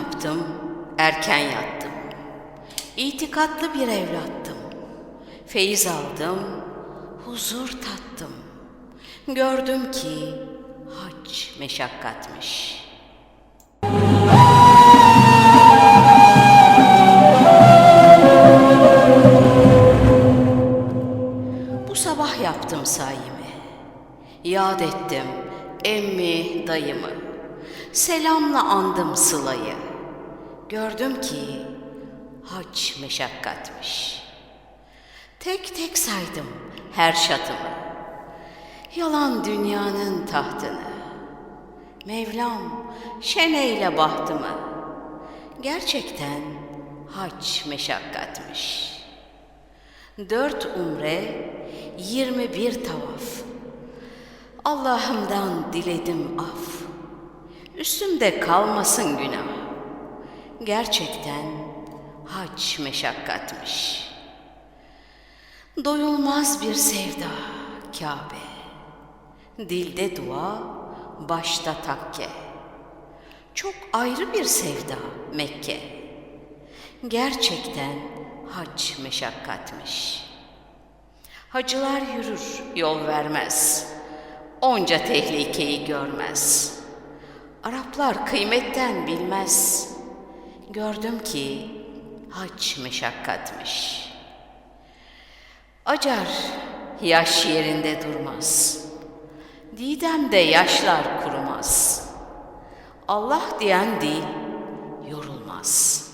Yaptım, erken yattım. İtikatlı bir evlattım. Feyiz aldım, huzur tattım. Gördüm ki hac meşakkatmiş. Bu sabah yaptım sayimi. Yad ettim emmi dayımı. Selamla andım sılayı. Gördüm ki hac meşakkatmiş. Tek tek saydım her şatımı. Yalan dünyanın tahtını. Mevlam şen eyle bahtımı. Gerçekten hac meşakkatmiş. Dört umre, yirmi bir tavaf. Allah'ımdan diledim af. Üstümde kalmasın günah. Gerçekten hac meşakkatmiş. Doyulmaz bir sevda Kabe. Dilde dua, başta takke. Çok ayrı bir sevda Mekke. Gerçekten hac meşakkatmiş. Hacılar yürür, yol vermez. Onca tehlikeyi görmez. Araplar kıymetten bilmez. Gördüm ki hac meşakkatmiş. Acar yaş yerinde durmaz. Didemde yaşlar kurumaz. Allah diyen dil yorulmaz.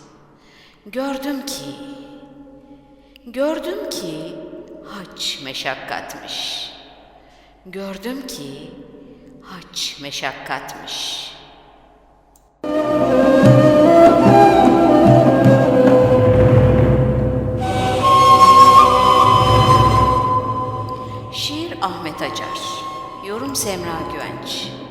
Gördüm ki, gördüm ki hac meşakkatmiş. Gördüm ki hac meşakkatmiş. Tacar. Yorum Semra Güvenç.